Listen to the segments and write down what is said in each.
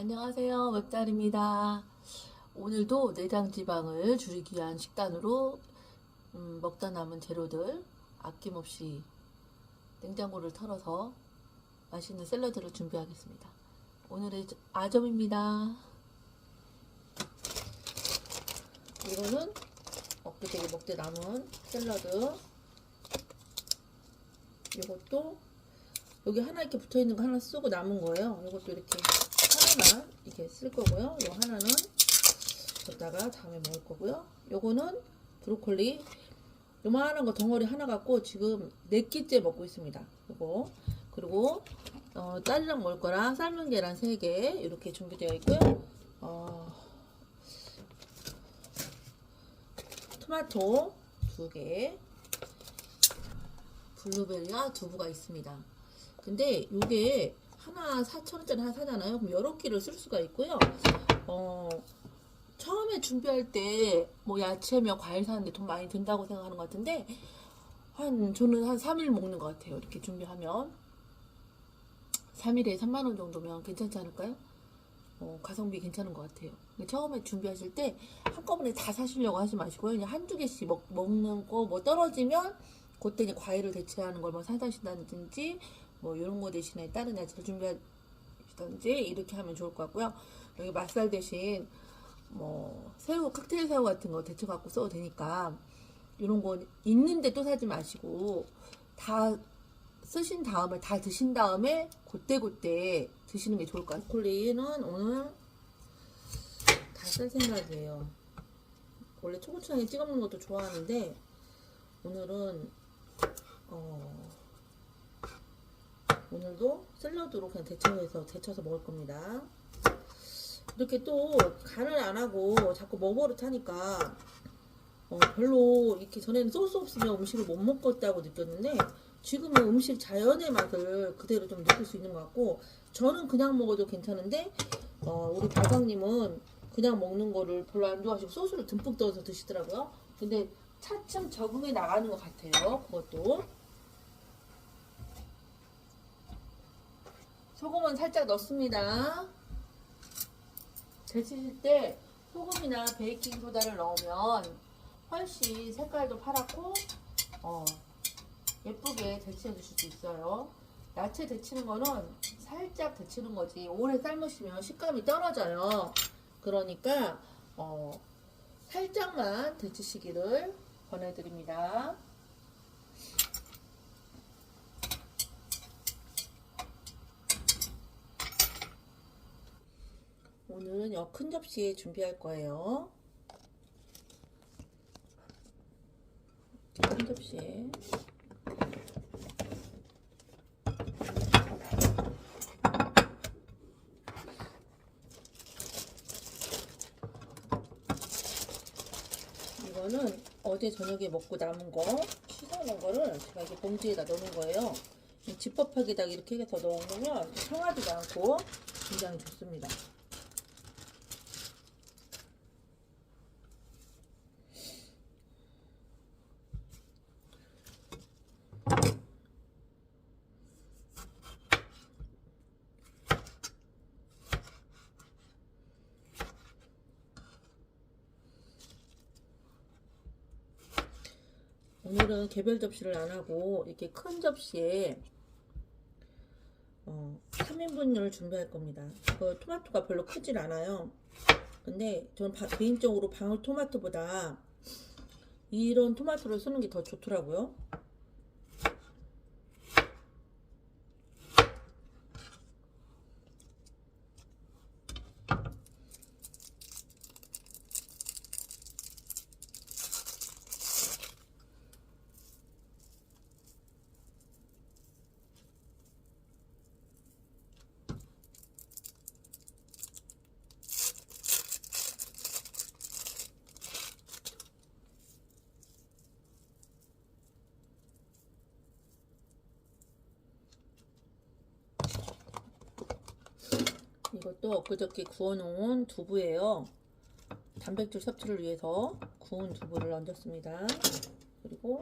안녕하세요. 웹달입니다. 오늘도 내장 지방을 줄이기 위한 식단으로 음, 먹다 남은 재료들 아낌없이 냉장고를 털어서 맛있는 샐러드를 준비하겠습니다. 오늘의 아점입니다. 이거는 엊그제 먹다 남은 샐러드. 이것도 여기 하나 이렇게 붙어 있는 거 하나 쓰고 남은 거예요. 이것도 이렇게 하나만 이렇게 쓸 거고요. 요 하나는 뒀다가 다음에 먹을 거고요. 요거는 브로콜리 요만한 거 덩어리 하나 갖고 지금 네 끼째 먹고 있습니다. 요거 그리고 어, 딸이랑 먹을 거랑 삶은 계란 3개 이렇게 준비되어 있고요. 어, 토마토 2개 블루베리와 두부가 있습니다. 근데 이게 하나 4,000원짜리 하나 사잖아요. 그럼 여러 끼를 쓸 수가 있고요. 어, 처음에 준비할 때 뭐 야채며 과일 사는데 돈 많이 든다고 생각하는 것 같은데 한 저는 한 3일 먹는 것 같아요. 이렇게 준비하면 3일에 3만 원 정도면 괜찮지 않을까요? 어, 가성비 괜찮은 것 같아요. 처음에 준비하실 때 한꺼번에 다 사시려고 하지 마시고요. 그냥 한두 개씩 먹, 먹는 거 뭐 떨어지면 그때 이제 과일을 대체하는 걸 뭐 사다신다든지 뭐 이런 거 대신에 다른 야채를 준비하시든지 이렇게 하면 좋을 것 같고요. 여기 맛살 대신 뭐 새우 칵테일 새우 같은 거 데쳐 갖고 써도 되니까 이런 거 있는데 또 사지 마시고 다 쓰신 다음에 다 드신 다음에 그때 그때 드시는 게 좋을 것 같아요. 콜리는 오늘 다 쓸 생각이에요. 원래 초고추장에 찍어 먹는 것도 좋아하는데 오늘은 어 오늘도 샐러드로 그냥 데쳐서 데쳐서 먹을 겁니다. 이렇게 또 간을 안 하고 자꾸 먹버릇 하니까 어, 별로 이렇게 전에는 소스 없으면 음식을 못 먹겠다고 느꼈는데 지금은 음식 자연의 맛을 그대로 좀 느낄 수 있는 것 같고 저는 그냥 먹어도 괜찮은데 어, 우리 발광님은 그냥 먹는 거를 별로 안 좋아하시고 소스를 듬뿍 넣어서 드시더라고요. 근데 차츰 적응해 나가는 것 같아요. 그것도 소금은 살짝 넣습니다. 데치실 때 소금이나 베이킹 소다를 넣으면 훨씬 색깔도 파랗고 어, 예쁘게 데치해 주실 수 있어요. 야채 데치는 거는 살짝 데치는 거지 오래 삶으시면 식감이 떨어져요. 그러니까 어, 살짝만 데치시기를 권해드립니다. 오늘은 요 큰 접시에 준비할 거예요. 큰 접시에 이거는 어제 저녁에 먹고 남은 거 취소한 거를 제가 이렇게 봉지에다 넣는 거예요. 이 지퍼팩에다 이렇게 해서 넣으면 상하지도 않고 굉장히 좋습니다. 오늘은 개별 접시를 안 하고 이렇게 큰 접시에 어, 3인분을 준비할 겁니다. 그 토마토가 별로 크질 않아요. 근데 저는 바- 개인적으로 방울토마토보다 이런 토마토를 쓰는 게 더 좋더라고요. 이것도 엊그저께 구워놓은 두부예요. 단백질 섭취를 위해서 구운 두부를 얹었습니다. 그리고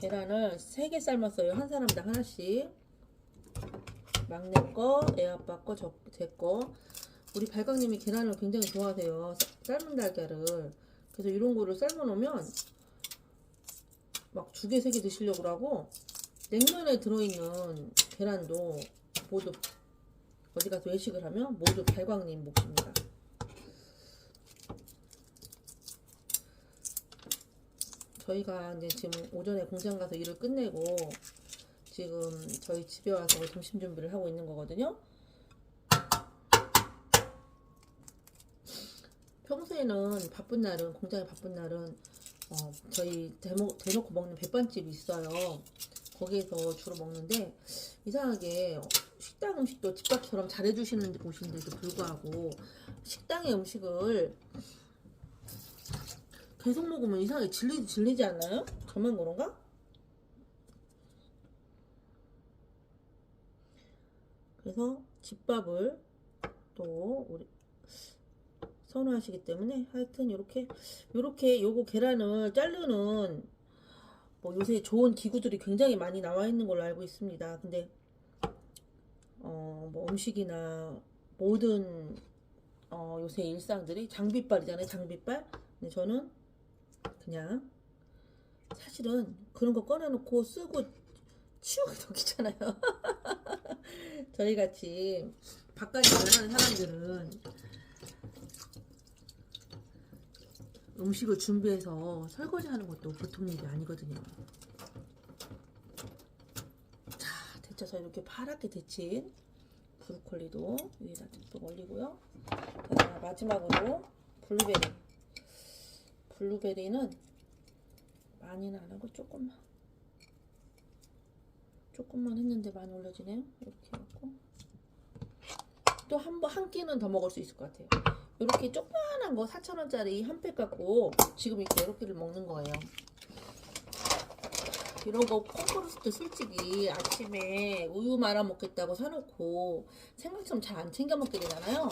계란을 3개 삶았어요. 한 사람당 하나씩. 막내 거, 애 아빠 거, 저, 제 거. 우리 발광님이 계란을 굉장히 좋아하세요. 쌀- 삶은 달걀을. 그래서 이런 거를 삶아 놓으면 막 두 개, 세 개 드시려고 하고 냉면에 들어있는 계란도 모두 어디 가서 외식을 하면 모두 발광님 몫입니다. 저희가 이제 지금 오전에 공장 가서 일을 끝내고 지금 저희 집에 와서 점심 준비를 하고 있는 거거든요. 평소에는 바쁜 날은 공장에 바쁜 날은 어, 저희 대모, 대놓고 먹는 백반집이 있어요. 거기에서 주로 먹는데 이상하게 식당 음식도 집밥처럼 잘해주시는 곳인데도 불구하고 식당의 음식을 계속 먹으면 이상하게 질리, 질리지 않나요? 저만 그런가? 그래서 집밥을 또 우리 선호하시기 때문에 하여튼 이렇게 이렇게 요거 계란을 자르는 뭐 요새 좋은 기구들이 굉장히 많이 나와 있는 걸로 알고 있습니다. 근데 어 뭐 음식이나 모든 어 요새 일상들이 장비빨이잖아요. 장비빨. 근데 저는 그냥 사실은 그런 거 꺼내놓고 쓰고 치우기 더 귀찮아요. 저희 같이 바깥 일을 하는 사람들은 음식을 준비해서 설거지 하는 것도 보통 일이 아니거든요. 자, 데쳐서 이렇게 파랗게 데친 브로콜리도 위에다 듬뿍 올리고요. 자, 마지막으로 블루베리. 블루베리는 많이는 안 하고 조금만. 조금만 했는데 많이 올려지네요. 이렇게 해갖고. 또 한 번, 한 끼는 더 먹을 수 있을 것 같아요. 이렇게 조그만한 거 4,000원짜리 한 팩 갖고 지금 이렇게 이렇게를 먹는 거예요. 이런 거 콩쿠르스도 솔직히 아침에 우유 말아 먹겠다고 사놓고 생각처럼 잘 안 챙겨 먹게 되잖아요.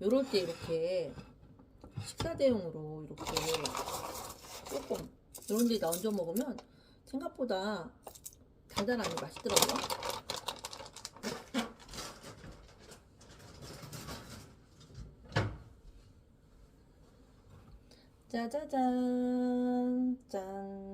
요럴 때 이렇게 식사 대용으로 이렇게 조금 이런 데다 얹어 먹으면 생각보다 달달하니 맛있더라고요. 짜자잔 짠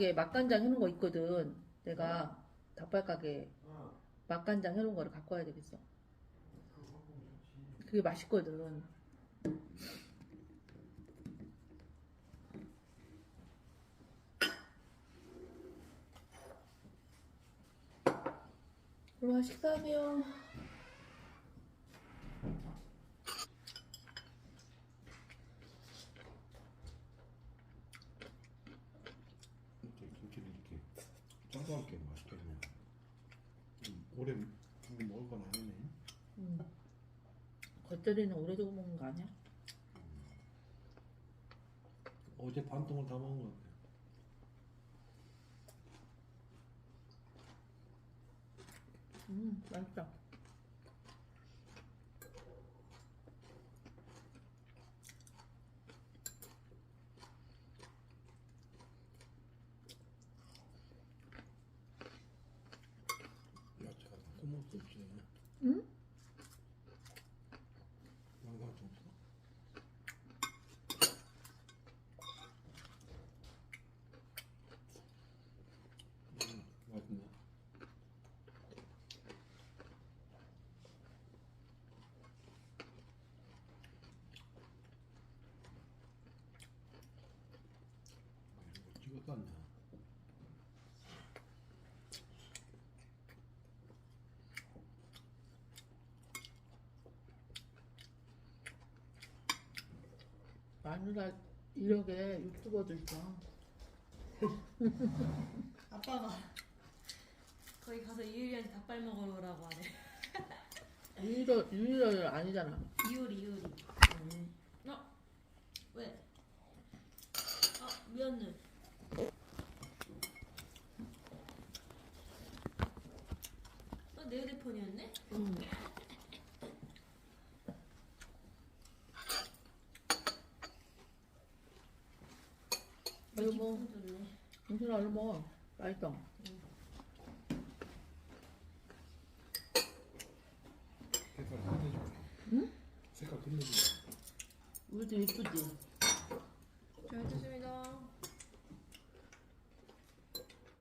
가게에 맛간장 해놓은 거 있거든. 내가 닭발 가게 맛간장 해놓은 거를 갖고 와야 되겠어. 그게 맛있거든. 그럼 식사하세요. 이렇게 김치를 이렇게 짱짱하게 맛있겠네. 음, 오래 먹을 건 아니네. 음. 겉절이는 오래 두고 먹는 거 아니야? 어제 반 통을 다 먹은 것 같아. 음, 맛있다. 다 안 나. 마누라 이력에 유튜버도 있어. 아빠가 거기 가서 이유리한테 닭발 먹으러 오라고 하네. 유일어 유일어 아니잖아. 이유리 이유리. 음. 어? 왜? 아 미안해. 어, 내 휴대폰이었네? 응. 기분 좋네. 정신 얼른 먹어. 맛있어. 색깔 끝내줘. 응? 색깔 끝내줘. 우리도 예쁘지.